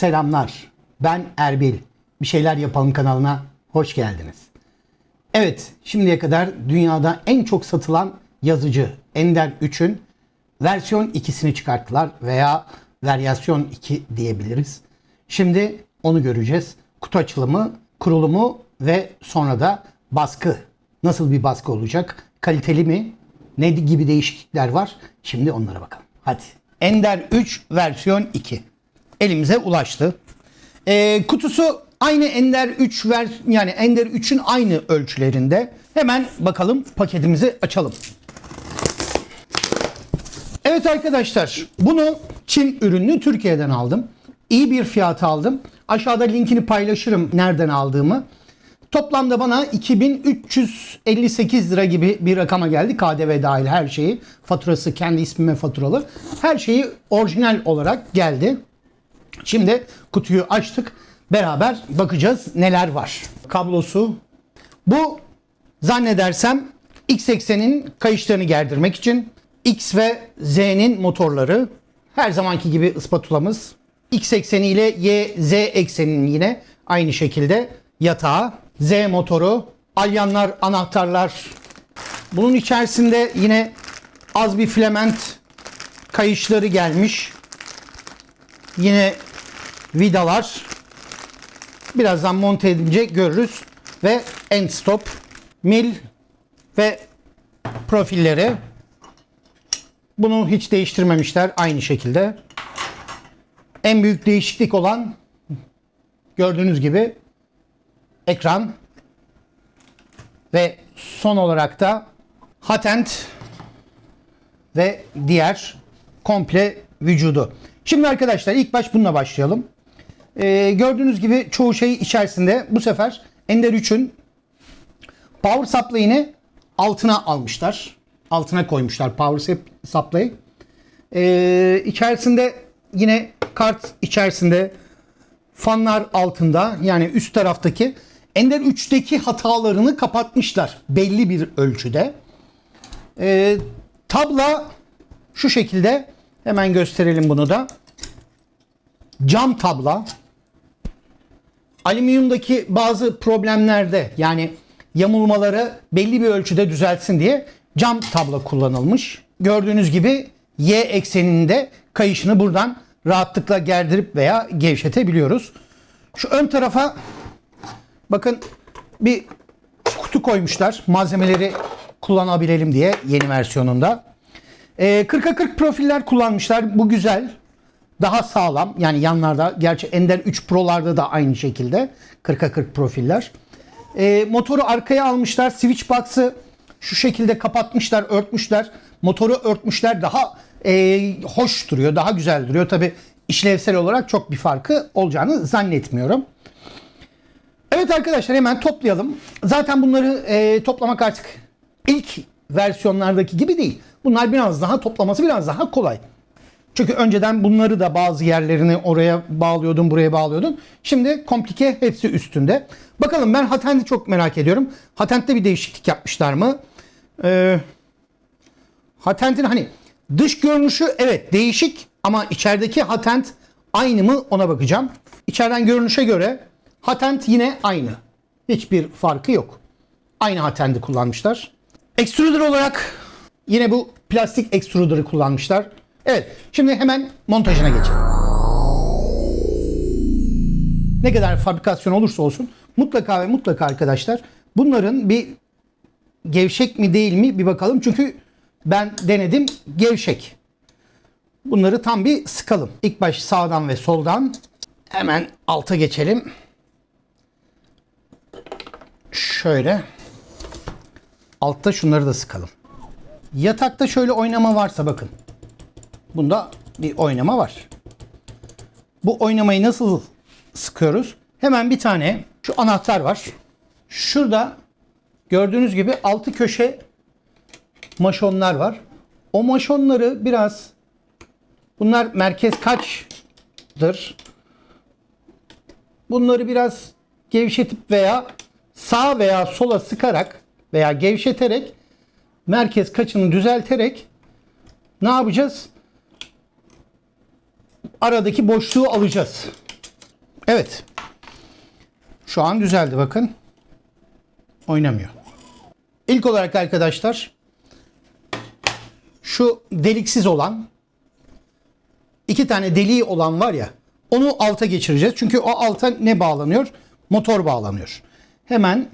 selamlar. Ben Erbil. Bir şeyler yapalım kanalına hoş geldiniz. Evet, şimdiye kadar dünyada en çok satılan yazıcı Ender 3'ün versiyon 2'sini çıkarttılar veya varyasyon 2 diyebiliriz. Şimdi onu göreceğiz. Kutu açılımı, kurulumu ve sonra da baskı. Nasıl bir baskı olacak? Kaliteli mi? Ne gibi değişiklikler var? Şimdi onlara bakalım. Hadi. Ender 3 versiyon 2. Elimize ulaştı. Ee, kutusu aynı Ender 3 ver yani Ender 3'ün aynı ölçülerinde. Hemen bakalım paketimizi açalım. Evet arkadaşlar bunu Çin ürününü Türkiye'den aldım. İyi bir fiyata aldım. Aşağıda linkini paylaşırım nereden aldığımı. Toplamda bana 2358 lira gibi bir rakama geldi. KDV dahil her şeyi. Faturası kendi ismime faturalı. Her şeyi orijinal olarak geldi. Şimdi kutuyu açtık. Beraber bakacağız neler var. Kablosu. Bu zannedersem X80'in kayışlarını gerdirmek için X ve Z'nin motorları. Her zamanki gibi ıspatulamız. X80 ile Y, Z ekseninin yine aynı şekilde yatağı. Z motoru, alyanlar, anahtarlar. Bunun içerisinde yine az bir filament kayışları gelmiş. Yine vidalar. Birazdan monte edince görürüz. Ve end stop, mil ve profilleri. Bunu hiç değiştirmemişler aynı şekilde. En büyük değişiklik olan gördüğünüz gibi ekran ve son olarak da patent ve diğer komple vücudu. Şimdi arkadaşlar ilk baş bununla başlayalım. Ee, gördüğünüz gibi çoğu şey içerisinde bu sefer Ender 3'ün power supply'ini altına almışlar. Altına koymuşlar power supply. Ee, içerisinde yine kart içerisinde fanlar altında yani üst taraftaki Ender 3'teki hatalarını kapatmışlar belli bir ölçüde. Ee, tabla şu şekilde hemen gösterelim bunu da. Cam tabla. Alüminyumdaki bazı problemlerde yani yamulmaları belli bir ölçüde düzeltsin diye cam tabla kullanılmış. Gördüğünüz gibi Y ekseninde kayışını buradan rahatlıkla gerdirip veya gevşetebiliyoruz. Şu ön tarafa bakın bir kutu koymuşlar. Malzemeleri kullanabilelim diye yeni versiyonunda. Ee, 40'a 40 profiller kullanmışlar. Bu güzel. Daha sağlam. Yani yanlarda gerçi Ender 3 Pro'larda da aynı şekilde 40'a 40 profiller. Ee, motoru arkaya almışlar. Switch box'ı şu şekilde kapatmışlar, örtmüşler. Motoru örtmüşler. Daha e, hoş duruyor, daha güzel duruyor. Tabi işlevsel olarak çok bir farkı olacağını zannetmiyorum. Evet arkadaşlar hemen toplayalım. Zaten bunları e, toplamak artık ilk versiyonlardaki gibi değil. Bunlar biraz daha toplaması biraz daha kolay. Çünkü önceden bunları da bazı yerlerini oraya bağlıyordun, buraya bağlıyordun. Şimdi komplike hepsi üstünde. Bakalım ben Hatent'i çok merak ediyorum. Hatent'te bir değişiklik yapmışlar mı? Ee, Hatent'in hani dış görünüşü evet değişik ama içerideki Hatent aynı mı ona bakacağım. İçeriden görünüşe göre Hatent yine aynı. Hiçbir farkı yok. Aynı Hatent'i kullanmışlar. Extruder olarak yine bu plastik extruder'ı kullanmışlar. Evet, şimdi hemen montajına geçelim. Ne kadar fabrikasyon olursa olsun mutlaka ve mutlaka arkadaşlar bunların bir gevşek mi değil mi bir bakalım. Çünkü ben denedim gevşek. Bunları tam bir sıkalım. İlk baş sağdan ve soldan hemen alta geçelim. Şöyle. Altta şunları da sıkalım. Yatakta şöyle oynama varsa bakın. Bunda bir oynama var. Bu oynamayı nasıl sıkıyoruz? Hemen bir tane şu anahtar var. Şurada gördüğünüz gibi altı köşe maşonlar var. O maşonları biraz bunlar merkez kaçtır. Bunları biraz gevşetip veya sağ veya sola sıkarak veya gevşeterek merkez kaçını düzelterek ne yapacağız? Aradaki boşluğu alacağız. Evet. Şu an düzeldi bakın. Oynamıyor. İlk olarak arkadaşlar şu deliksiz olan iki tane deliği olan var ya onu alta geçireceğiz. Çünkü o alta ne bağlanıyor? Motor bağlanıyor. Hemen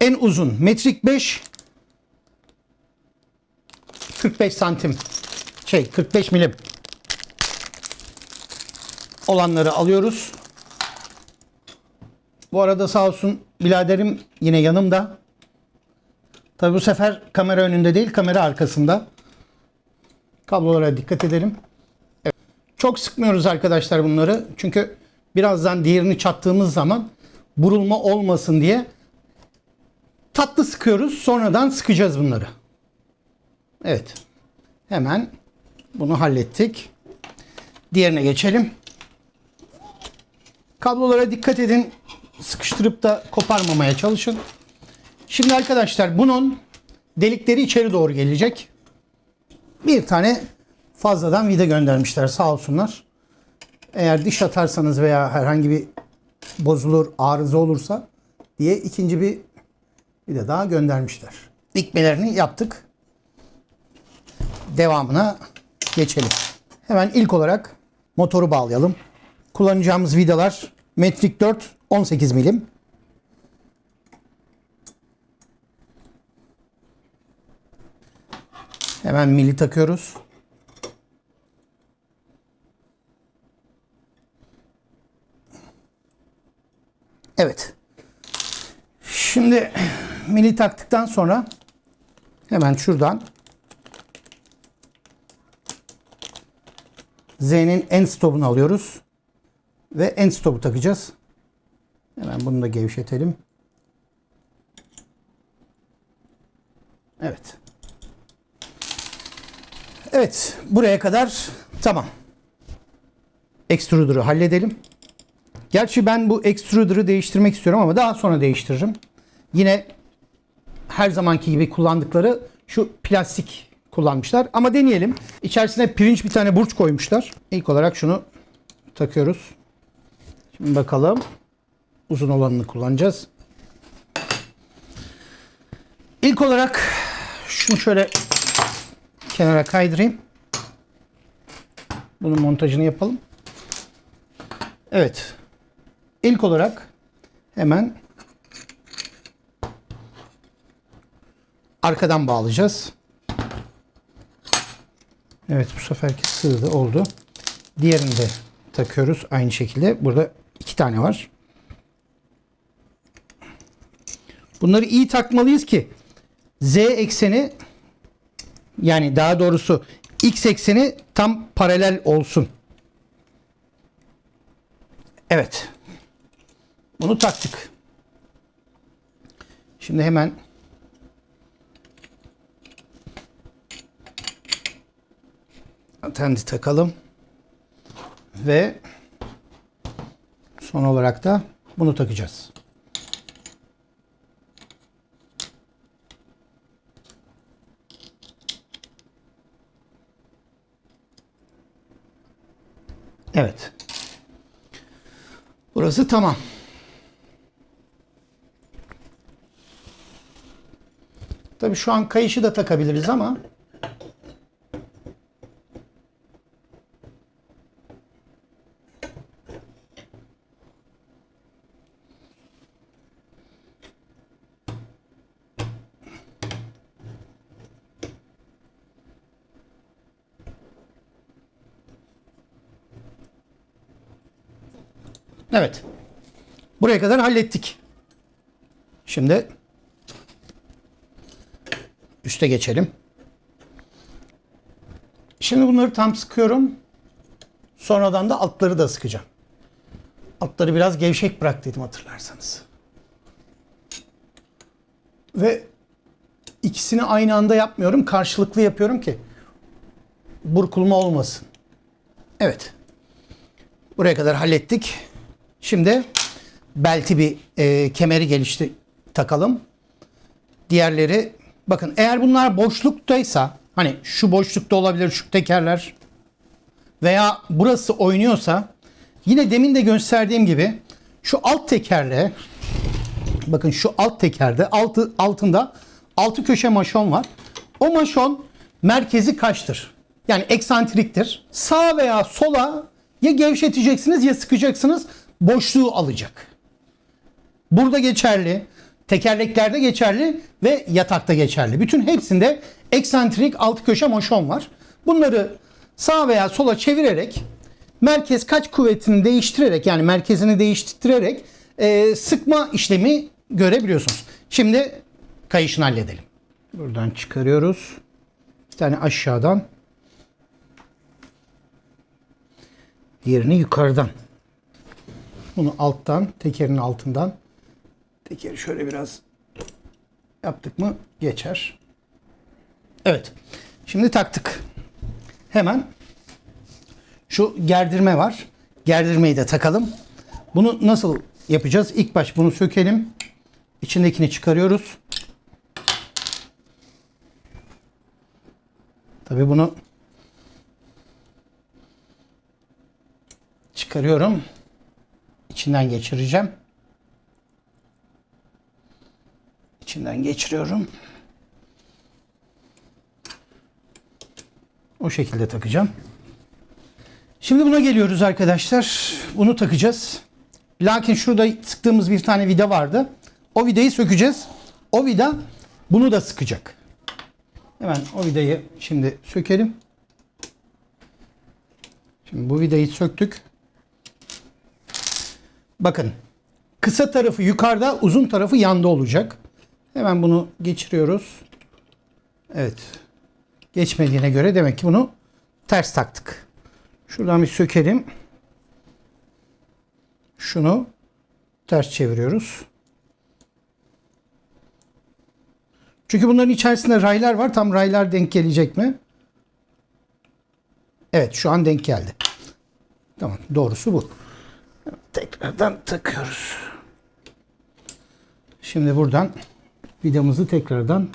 en uzun metrik 5 45 santim şey 45 milim olanları alıyoruz. Bu arada sağ olsun biraderim yine yanımda. Tabi bu sefer kamera önünde değil kamera arkasında. Kablolara dikkat edelim. Evet. Çok sıkmıyoruz arkadaşlar bunları. Çünkü birazdan diğerini çattığımız zaman burulma olmasın diye tatlı sıkıyoruz. Sonradan sıkacağız bunları. Evet. Hemen bunu hallettik. Diğerine geçelim. Kablolara dikkat edin. Sıkıştırıp da koparmamaya çalışın. Şimdi arkadaşlar bunun delikleri içeri doğru gelecek. Bir tane fazladan vida göndermişler sağ olsunlar. Eğer diş atarsanız veya herhangi bir bozulur, arıza olursa diye ikinci bir vida daha göndermişler. Dikmelerini yaptık. Devamına geçelim. Hemen ilk olarak motoru bağlayalım. Kullanacağımız vidalar metrik 4 18 milim. Hemen mili takıyoruz. Evet. Şimdi mili taktıktan sonra hemen şuradan Z'nin end stopunu alıyoruz. Ve end stopu takacağız. Hemen bunu da gevşetelim. Evet. Evet. Buraya kadar tamam. Extruder'ı halledelim. Gerçi ben bu extruder'ı değiştirmek istiyorum ama daha sonra değiştiririm. Yine her zamanki gibi kullandıkları şu plastik kullanmışlar. Ama deneyelim. İçerisine pirinç bir tane burç koymuşlar. İlk olarak şunu takıyoruz. Şimdi bakalım. Uzun olanını kullanacağız. İlk olarak şunu şöyle kenara kaydırayım. Bunun montajını yapalım. Evet. İlk olarak hemen arkadan bağlayacağız. Evet bu seferki sığdı oldu. Diğerini de takıyoruz aynı şekilde. Burada iki tane var. Bunları iyi takmalıyız ki z ekseni yani daha doğrusu x ekseni tam paralel olsun. Evet. Bunu taktık. Şimdi hemen atendi takalım. Ve son olarak da bunu takacağız. Evet. Burası tamam. Tabii şu an kayışı da takabiliriz ama Evet. Buraya kadar hallettik. Şimdi üste geçelim. Şimdi bunları tam sıkıyorum. Sonradan da altları da sıkacağım. Altları biraz gevşek bıraktıydım hatırlarsanız. Ve ikisini aynı anda yapmıyorum. Karşılıklı yapıyorum ki burkulma olmasın. Evet. Buraya kadar hallettik. Şimdi belti bir e, kemeri gelişti takalım. Diğerleri bakın eğer bunlar boşluktaysa hani şu boşlukta olabilir şu tekerler veya burası oynuyorsa Yine demin de gösterdiğim gibi şu alt tekerle bakın şu alt tekerde altı, altında altı köşe maşon var. O maşon merkezi kaçtır? Yani eksantriktir. Sağa veya sola ya gevşeteceksiniz ya sıkacaksınız boşluğu alacak. Burada geçerli, tekerleklerde geçerli ve yatakta geçerli. Bütün hepsinde eksantrik altı köşe moşon var. Bunları sağa veya sola çevirerek merkez kaç kuvvetini değiştirerek yani merkezini değiştirerek e, sıkma işlemi görebiliyorsunuz. Şimdi kayışını halledelim. Buradan çıkarıyoruz. Bir tane aşağıdan. Diğerini yukarıdan. Bunu alttan, tekerin altından. Tekeri şöyle biraz yaptık mı geçer. Evet. Şimdi taktık. Hemen şu gerdirme var. Gerdirmeyi de takalım. Bunu nasıl yapacağız? İlk baş bunu sökelim. İçindekini çıkarıyoruz. Tabii bunu çıkarıyorum. İçinden geçireceğim. İçinden geçiriyorum. O şekilde takacağım. Şimdi buna geliyoruz arkadaşlar. Bunu takacağız. Lakin şurada sıktığımız bir tane vida vardı. O vidayı sökeceğiz. O vida bunu da sıkacak. Hemen o vidayı şimdi sökelim. Şimdi bu vidayı söktük. Bakın kısa tarafı yukarıda, uzun tarafı yanda olacak. Hemen bunu geçiriyoruz. Evet. Geçmediğine göre demek ki bunu ters taktık. Şuradan bir sökelim. Şunu ters çeviriyoruz. Çünkü bunların içerisinde raylar var. Tam raylar denk gelecek mi? Evet şu an denk geldi. Tamam doğrusu bu. Tekrardan takıyoruz. Şimdi buradan vidamızı tekrardan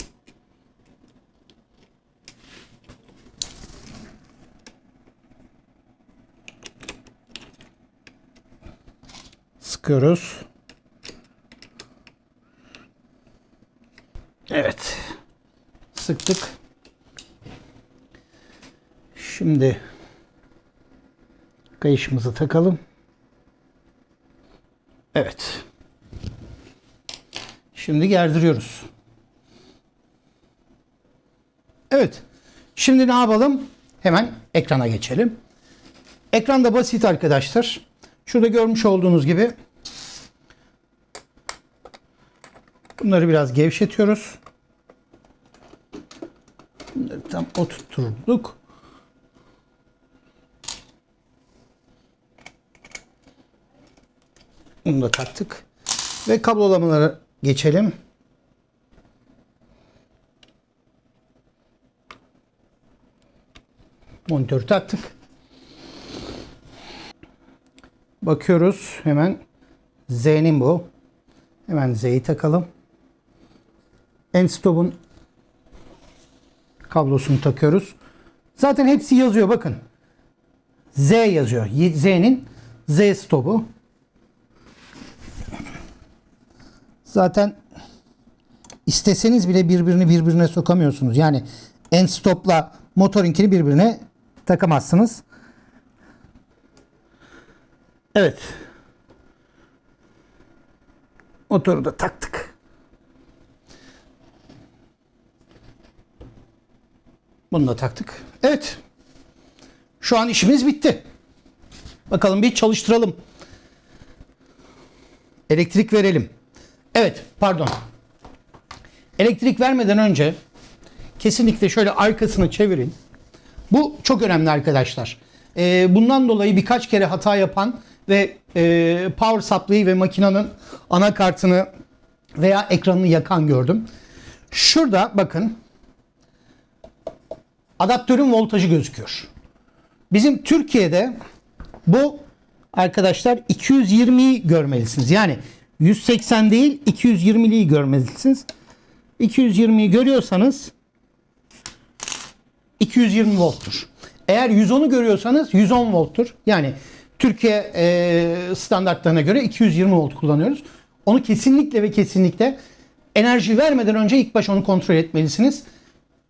sıkıyoruz. Evet. Sıktık. Şimdi kayışımızı takalım. Evet. Şimdi gerdiriyoruz. Evet. Şimdi ne yapalım? Hemen ekrana geçelim. Ekran da basit arkadaşlar. Şurada görmüş olduğunuz gibi bunları biraz gevşetiyoruz. Bunları tam oturtturduk. Bunu da taktık. Ve kablolamalara geçelim. Monitörü taktık. Bakıyoruz hemen Z'nin bu. Hemen Z'yi takalım. End stop'un kablosunu takıyoruz. Zaten hepsi yazıyor bakın. Z yazıyor. Z'nin Z stopu. Zaten isteseniz bile birbirini birbirine sokamıyorsunuz. Yani end stopla motorinkini birbirine takamazsınız. Evet. Motoru da taktık. Bunu da taktık. Evet. Şu an işimiz bitti. Bakalım bir çalıştıralım. Elektrik verelim. Evet, pardon. Elektrik vermeden önce kesinlikle şöyle arkasını çevirin. Bu çok önemli arkadaşlar. Ee, bundan dolayı birkaç kere hata yapan ve e, power supply ve makinenin anakartını veya ekranını yakan gördüm. Şurada bakın adaptörün voltajı gözüküyor. Bizim Türkiye'de bu arkadaşlar 220'yi görmelisiniz. Yani 180 değil 220'liyi görmelisiniz. 220'yi görüyorsanız 220 volttur. Eğer 110'u görüyorsanız 110 volttur. Yani Türkiye e, standartlarına göre 220 volt kullanıyoruz. Onu kesinlikle ve kesinlikle enerji vermeden önce ilk baş onu kontrol etmelisiniz.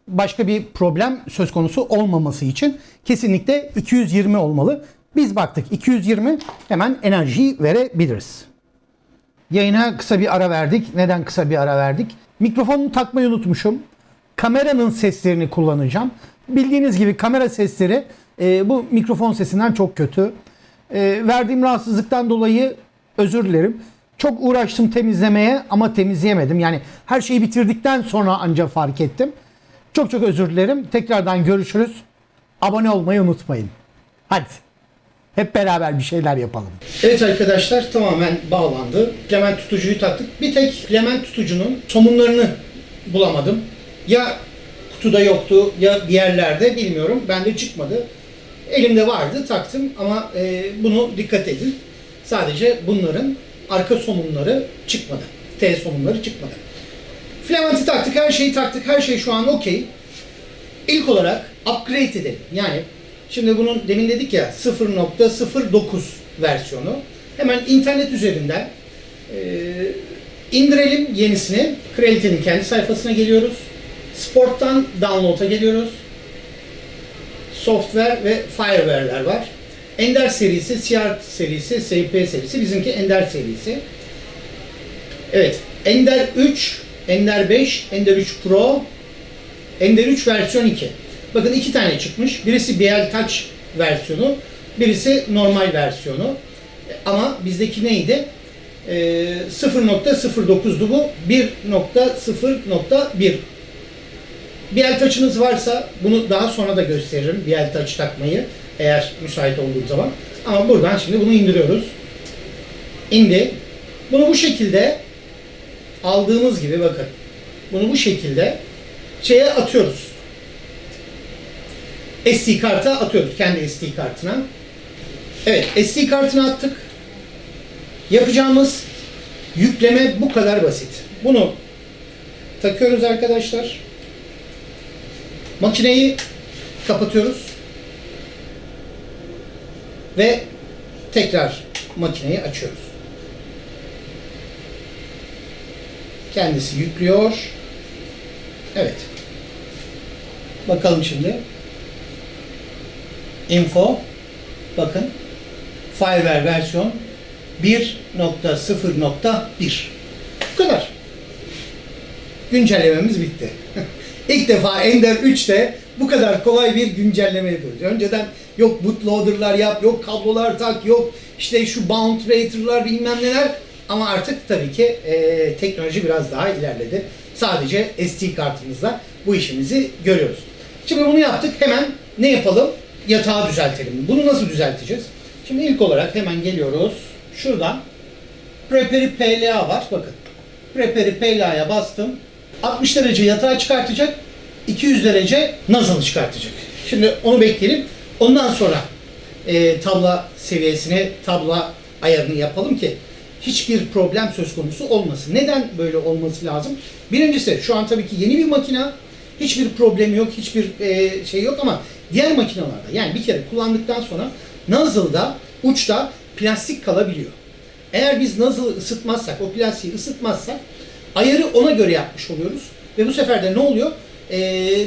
Başka bir problem söz konusu olmaması için kesinlikle 220 olmalı. Biz baktık 220 hemen enerjiyi verebiliriz. Yayına kısa bir ara verdik. Neden kısa bir ara verdik? Mikrofonu takmayı unutmuşum. Kameranın seslerini kullanacağım. Bildiğiniz gibi kamera sesleri e, bu mikrofon sesinden çok kötü. E, verdiğim rahatsızlıktan dolayı özür dilerim. Çok uğraştım temizlemeye ama temizleyemedim. Yani her şeyi bitirdikten sonra ancak fark ettim. Çok çok özür dilerim. Tekrardan görüşürüz. Abone olmayı unutmayın. Hadi. Hep beraber bir şeyler yapalım. Evet arkadaşlar tamamen bağlandı. Flement tutucuyu taktık. Bir tek flement tutucunun somunlarını bulamadım. Ya kutuda yoktu ya bir yerlerde bilmiyorum. Bende çıkmadı. Elimde vardı taktım ama e, bunu dikkat edin. Sadece bunların arka somunları çıkmadı. T somunları çıkmadı. Filamenti taktık, her şeyi taktık, her şey şu an okey. İlk olarak upgrade edelim. Yani şimdi bunun demin dedik ya 0.09 versiyonu. Hemen internet üzerinden e, indirelim yenisini. Creality'nin kendi sayfasına geliyoruz. Sport'tan download'a geliyoruz. Software ve Fireware'ler var. Ender serisi, CR serisi, SP serisi. Bizimki Ender serisi. Evet. Ender 3, Ender 5, Ender 3 Pro, Ender 3 versiyon 2. Bakın iki tane çıkmış. Birisi BL Touch versiyonu, birisi normal versiyonu. Ama bizdeki neydi? Ee, 0.09'du bu. 1.0.1 BL Touch'ınız varsa bunu daha sonra da gösteririm. BL Touch takmayı eğer müsait olduğum zaman. Ama buradan şimdi bunu indiriyoruz. İndi. Bunu bu şekilde aldığımız gibi bakın. Bunu bu şekilde şeye atıyoruz. SD karta atıyoruz. Kendi SD kartına. Evet SD kartına attık. Yapacağımız yükleme bu kadar basit. Bunu takıyoruz arkadaşlar. Makineyi kapatıyoruz. Ve tekrar makineyi açıyoruz. Kendisi yüklüyor. Evet. Bakalım şimdi. Info. Bakın. Fireware versiyon 1.0.1. Bu kadar. Güncellememiz bitti. İlk defa Ender 3'te bu kadar kolay bir güncelleme yapıyoruz. Önceden yok bootloader'lar yap, yok kablolar tak, yok işte şu bound rater'lar bilmem neler. Ama artık tabii ki e, teknoloji biraz daha ilerledi. Sadece SD kartımızla bu işimizi görüyoruz. Şimdi bunu yaptık. Hemen ne yapalım? Yatağı düzeltelim. Bunu nasıl düzelteceğiz? Şimdi ilk olarak hemen geliyoruz. Şuradan Prepare PLA var. Bakın. Prepare PLA'ya bastım. 60 derece yatağı çıkartacak. 200 derece nazını çıkartacak. Şimdi onu bekleyelim. Ondan sonra e, tabla seviyesini, tabla ayarını yapalım ki hiçbir problem söz konusu olmasın. Neden böyle olması lazım? Birincisi şu an tabii ki yeni bir makina. Hiçbir problem yok, hiçbir e, şey yok ama diğer makinalarda yani bir kere kullandıktan sonra nozzle'da, uçta plastik kalabiliyor. Eğer biz nozzle'ı ısıtmazsak, o plastiği ısıtmazsak ayarı ona göre yapmış oluyoruz. Ve bu sefer de ne oluyor? Ee,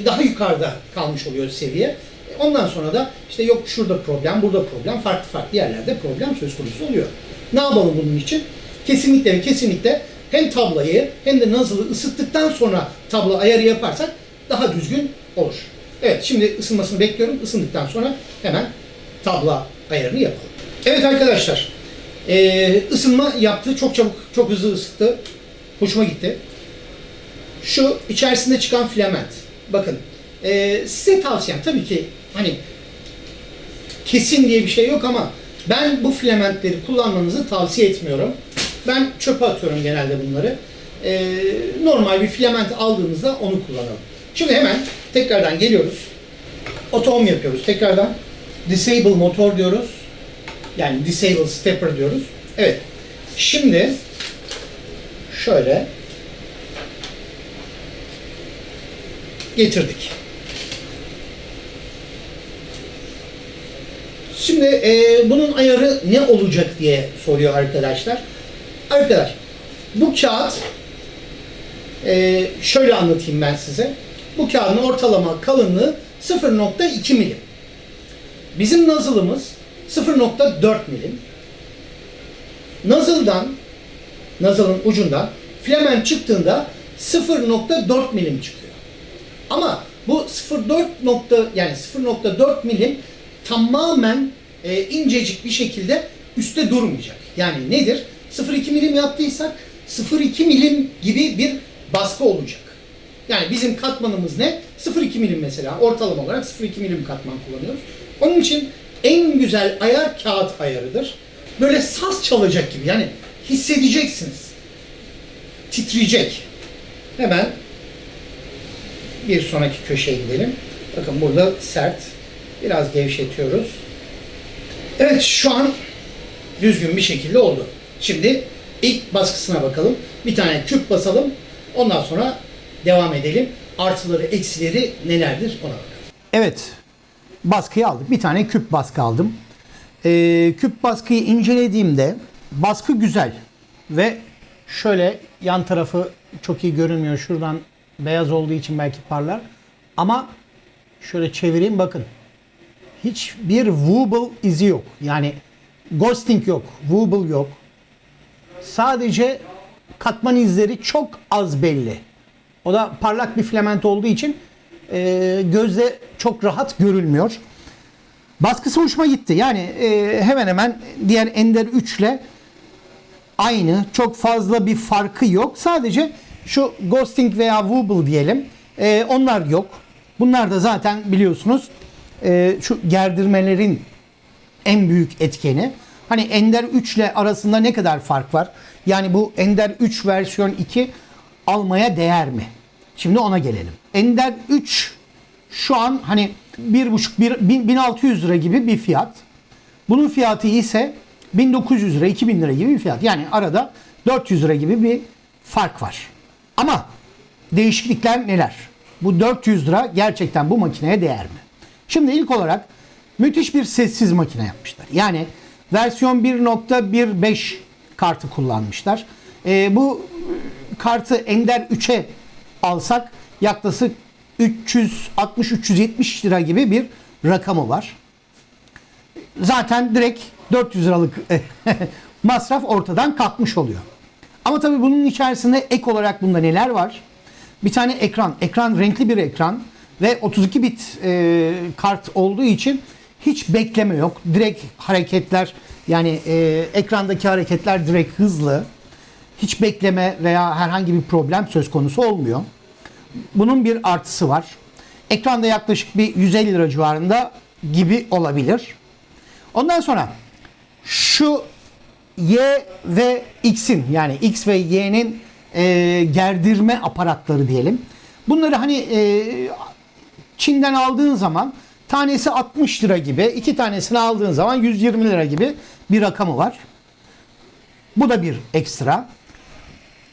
daha yukarıda kalmış oluyor seviye. Ondan sonra da işte yok şurada problem, burada problem, farklı farklı yerlerde problem söz konusu oluyor. Ne yapalım bunun için? Kesinlikle ve kesinlikle hem tablayı hem de nozzle'ı ısıttıktan sonra tablo ayarı yaparsak daha düzgün olur. Evet şimdi ısınmasını bekliyorum. Isındıktan sonra hemen tabla ayarını yapalım. Evet arkadaşlar ee, ısınma yaptı. Çok çabuk, çok hızlı ısıttı. Hoşuma gitti. Şu içerisinde çıkan filament. Bakın ee, size tavsiyem tabii ki hani kesin diye bir şey yok ama ben bu filamentleri kullanmanızı tavsiye etmiyorum. Ben çöpe atıyorum genelde bunları. Ee, normal bir filament aldığımızda onu kullanalım. Şimdi hemen tekrardan geliyoruz. Otom yapıyoruz tekrardan. Disable motor diyoruz. Yani disable stepper diyoruz. Evet. Şimdi şöyle getirdik. Şimdi e, bunun ayarı ne olacak diye soruyor arkadaşlar. Arkadaş bu kağıt e, şöyle anlatayım ben size. Bu kağıdın ortalama kalınlığı 0.2 milim. Bizim nazılımız 0.4 milim. Nazıldan, nazılın ucundan filament çıktığında 0.4 milim çıkıyor. Ama bu 0.4 nokta yani 0.4 milim tamamen e, incecik bir şekilde üstte durmayacak. Yani nedir? 0.2 milim yaptıysak 0.2 milim gibi bir baskı olacak. Yani bizim katmanımız ne? 0.2 milim mesela. Ortalama olarak 0.2 milim katman kullanıyoruz. Onun için en güzel ayar kağıt ayarıdır. Böyle saz çalacak gibi yani hissedeceksiniz. Titreyecek. Hemen bir sonraki köşeye gidelim. Bakın burada sert. Biraz gevşetiyoruz. Evet şu an düzgün bir şekilde oldu. Şimdi ilk baskısına bakalım. Bir tane küp basalım. Ondan sonra devam edelim. Artıları, eksileri nelerdir ona bakalım. Evet. Baskıyı aldık. Bir tane küp baskı aldım. Ee, küp baskıyı incelediğimde baskı güzel ve şöyle yan tarafı çok iyi görünmüyor. Şuradan beyaz olduğu için belki parlar. Ama şöyle çevireyim bakın. Hiçbir wobble izi yok. Yani ghosting yok, wobble yok. Sadece katman izleri çok az belli. O da parlak bir filament olduğu için e, gözle çok rahat görülmüyor. Baskısı hoşuma gitti. Yani e, hemen hemen diğer Ender 3 ile aynı. Çok fazla bir farkı yok. Sadece şu ghosting veya wobble diyelim. e, onlar yok. Bunlar da zaten biliyorsunuz e, şu gerdirmelerin en büyük etkeni. Hani Ender 3 ile arasında ne kadar fark var? Yani bu Ender 3 versiyon 2 almaya değer mi? Şimdi ona gelelim. Ender 3 şu an hani 1,5 bir- bin- 1600 lira gibi bir fiyat. Bunun fiyatı ise 1900 lira, 2000 lira gibi bir fiyat. Yani arada 400 lira gibi bir fark var. Ama değişiklikler neler? Bu 400 lira gerçekten bu makineye değer mi? Şimdi ilk olarak müthiş bir sessiz makine yapmışlar. Yani versiyon 1.15 kartı kullanmışlar. Ee, bu kartı Ender 3'e alsak yaklaşık 360-370 lira gibi bir rakamı var. Zaten direkt 400 liralık masraf ortadan kalkmış oluyor. Ama tabii bunun içerisinde ek olarak bunda neler var? Bir tane ekran. Ekran renkli bir ekran ve 32 bit e, kart olduğu için hiç bekleme yok. Direkt hareketler yani e, ekrandaki hareketler direkt hızlı. Hiç bekleme veya herhangi bir problem söz konusu olmuyor. Bunun bir artısı var. Ekranda yaklaşık bir 150 lira civarında gibi olabilir. Ondan sonra şu Y ve X'in yani X ve Y'nin e, gerdirme aparatları diyelim. Bunları hani e, Çin'den aldığın zaman tanesi 60 lira gibi, iki tanesini aldığın zaman 120 lira gibi bir rakamı var. Bu da bir ekstra.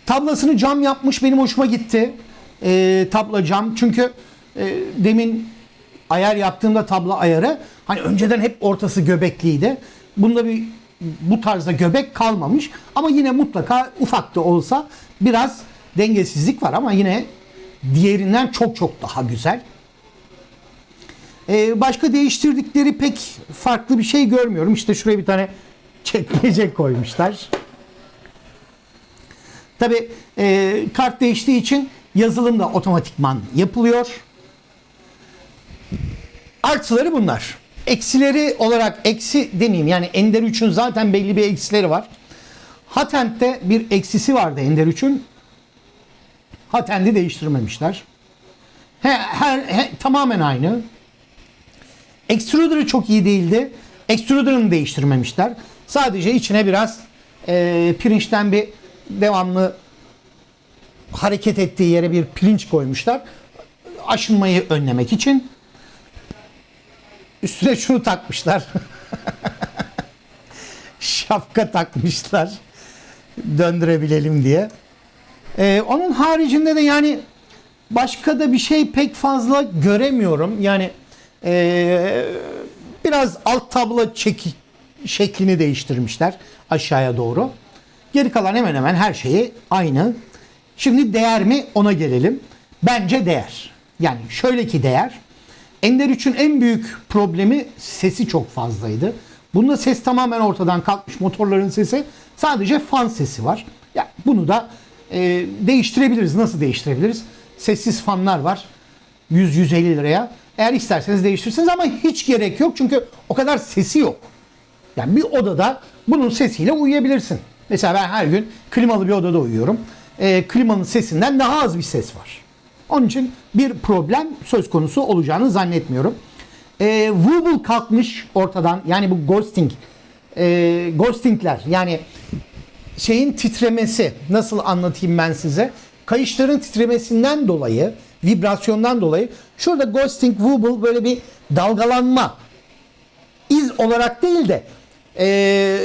Tablasını cam yapmış benim hoşuma gitti. E, tabla cam çünkü e, demin ayar yaptığımda tabla ayarı hani önceden hep ortası göbekliydi. Bunda bir bu tarzda göbek kalmamış ama yine mutlaka ufak da olsa biraz dengesizlik var ama yine diğerinden çok çok daha güzel. Ee, başka değiştirdikleri pek farklı bir şey görmüyorum. İşte şuraya bir tane çekmece koymuşlar. Tabi kart değiştiği için yazılım da otomatikman yapılıyor. Artıları bunlar. Eksileri olarak eksi demeyeyim yani Ender 3'ün zaten belli bir eksileri var. Hatent'te bir eksisi vardı Ender 3'ün. Hatent'i değiştirmemişler. He, her, he- tamamen aynı. Extruder'ı çok iyi değildi. Extruder'ını değiştirmemişler. Sadece içine biraz e, pirinçten bir devamlı hareket ettiği yere bir pirinç koymuşlar. Aşınmayı önlemek için. Üstüne şunu takmışlar. Şapka takmışlar. Döndürebilelim diye. Ee, onun haricinde de yani başka da bir şey pek fazla göremiyorum. Yani ee, Biraz alt tablo çeki şeklini değiştirmişler aşağıya doğru. Geri kalan hemen hemen her şeyi aynı. Şimdi değer mi ona gelelim. Bence değer. Yani şöyle ki değer. Ender 3'ün en büyük problemi sesi çok fazlaydı. Bunda ses tamamen ortadan kalkmış. Motorların sesi sadece fan sesi var. Ya bunu da e, değiştirebiliriz. Nasıl değiştirebiliriz? Sessiz fanlar var. 100-150 liraya. Eğer isterseniz değiştirirsiniz ama hiç gerek yok. Çünkü o kadar sesi yok. Yani bir odada bunun sesiyle uyuyabilirsin. Mesela ben her gün klimalı bir odada uyuyorum. Ee, klimanın sesinden daha az bir ses var. Onun için bir problem söz konusu olacağını zannetmiyorum. Ee, Wobble kalkmış ortadan. Yani bu ghosting. E, ghostingler yani şeyin titremesi nasıl anlatayım ben size? Kayışların titremesinden dolayı, vibrasyondan dolayı şurada ghosting wobble böyle bir dalgalanma iz olarak değil de e,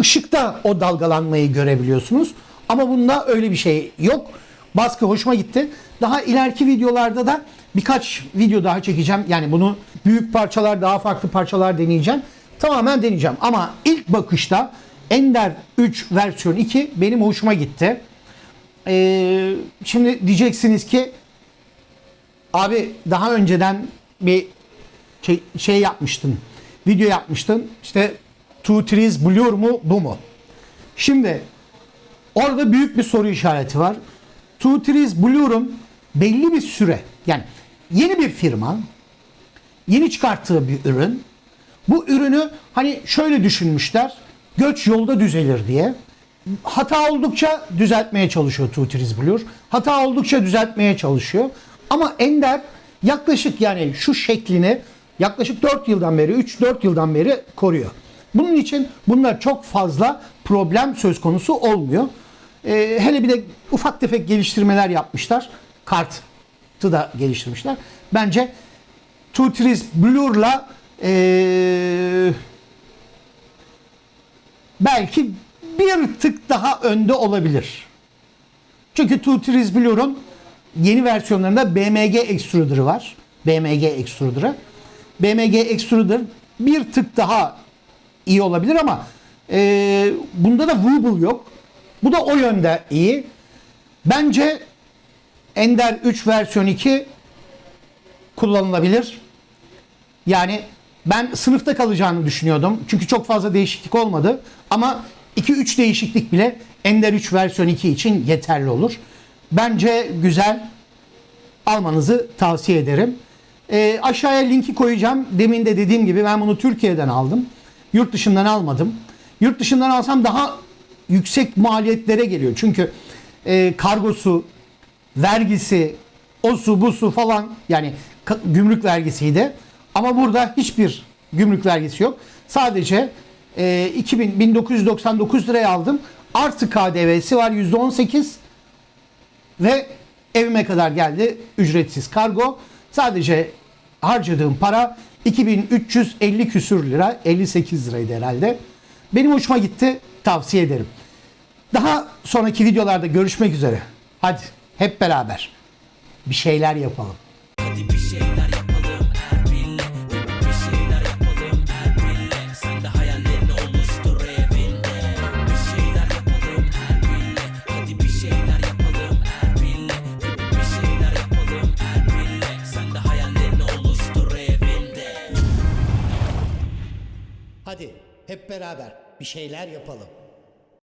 ışıkta o dalgalanmayı görebiliyorsunuz. Ama bunda öyle bir şey yok. Baskı hoşuma gitti. Daha ileriki videolarda da birkaç video daha çekeceğim. Yani bunu büyük parçalar, daha farklı parçalar deneyeceğim. Tamamen deneyeceğim. Ama ilk bakışta Ender 3 versiyon 2 benim hoşuma gitti. Ee, şimdi diyeceksiniz ki abi daha önceden bir şey, şey yapmıştın. Video yapmıştın. İşte Two Trees Blur mu bu mu? Şimdi orada büyük bir soru işareti var. Two Trees Blur'un belli bir süre yani yeni bir firma yeni çıkarttığı bir ürün. Bu ürünü hani şöyle düşünmüşler. Göç yolda düzelir diye. Hata oldukça düzeltmeye çalışıyor Two Trees Blur. Hata oldukça düzeltmeye çalışıyor. Ama Ender yaklaşık yani şu şeklini yaklaşık 4 yıldan beri 3-4 yıldan beri koruyor. Bunun için bunlar çok fazla problem söz konusu olmuyor. Ee, hele bir de ufak tefek geliştirmeler yapmışlar. Kartı da geliştirmişler. Bence Two Trees Blur'la ee, belki bir tık daha önde olabilir. Çünkü Two Trees Blur'un yeni versiyonlarında BMG extruder'ı var. BMG extruder'ı. BMG extruder bir tık daha iyi olabilir ama e, bunda da wobble yok. Bu da o yönde iyi. Bence Ender 3 versiyon 2 kullanılabilir. Yani ben sınıfta kalacağını düşünüyordum. Çünkü çok fazla değişiklik olmadı. Ama 2-3 değişiklik bile Ender 3 versiyon 2 için yeterli olur. Bence güzel. Almanızı tavsiye ederim. E, aşağıya linki koyacağım. Demin de dediğim gibi ben bunu Türkiye'den aldım. Yurt dışından almadım. Yurt dışından alsam daha yüksek maliyetlere geliyor. Çünkü e, kargosu, vergisi, o su bu su falan yani gümrük vergisiydi. Ama burada hiçbir gümrük vergisi yok. Sadece e, 2000 1999 liraya aldım. Artı KDV'si var %18 ve evime kadar geldi ücretsiz kargo. Sadece harcadığım para 2350 küsür lira, 58 liraydı herhalde. Benim hoşuma gitti, tavsiye ederim. Daha sonraki videolarda görüşmek üzere. Hadi hep beraber bir şeyler yapalım. Hep beraber bir şeyler yapalım.